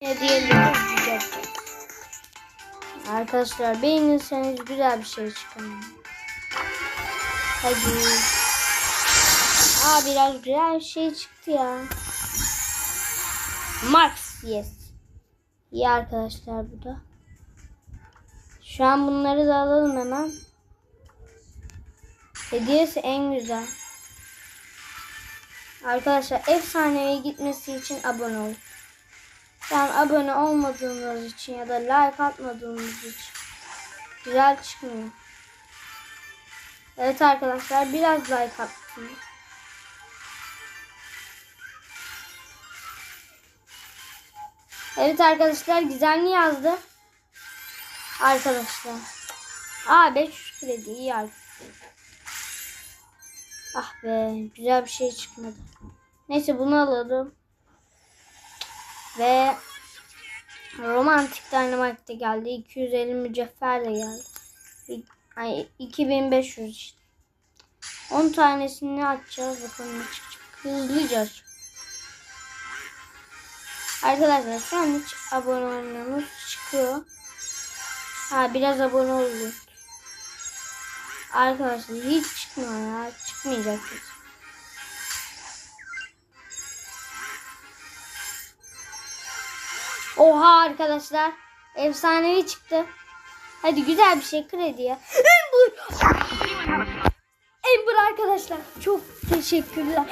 hediyeleri. Arkadaşlar beğenirseniz güzel bir şey çıkarın. Hadi. Aa biraz güzel bir şey çıktı ya. Max yes. İyi arkadaşlar bu da. Şu an bunları da alalım hemen. Hediyesi en güzel. Arkadaşlar efsaneye gitmesi için abone olun. Yani abone olmadığınız için ya da like atmadığınız için güzel çıkmıyor. Evet arkadaşlar biraz like attım. Evet arkadaşlar gizemli yazdı. Arkadaşlar. Aa 500 kredi iyi arkadaşlar. Ah be güzel bir şey çıkmadı. Neyse bunu alalım. Ve romantik dynamite de geldi. 250 mücevher de geldi. Ay 2500 işte. 10 tanesini açacağız bakalım ne çıkacak. Hızlıca aç. Arkadaşlar şu an hiç abone olmuyoruz çıkıyor. Ha biraz abone olduk. Arkadaşlar hiç çıkmıyor ya. Çıkmayacak hiç. Oha arkadaşlar. Efsanevi çıktı. Hadi güzel bir şey krediye. Ember. Ember arkadaşlar. Çok teşekkürler.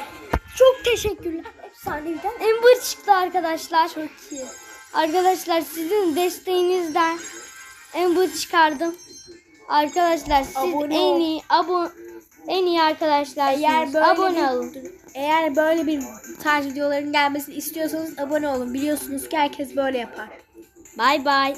Çok teşekkürler. Efsaneviden Ember çıktı arkadaşlar. Çok iyi. Arkadaşlar sizin desteğinizden Ember çıkardım. Arkadaşlar siz Abone en iyi abone en iyi arkadaşlar Eğer böyle abone bir- olun. Eğer böyle bir tarz videoların gelmesini istiyorsanız abone olun. Biliyorsunuz ki herkes böyle yapar. Bay bay.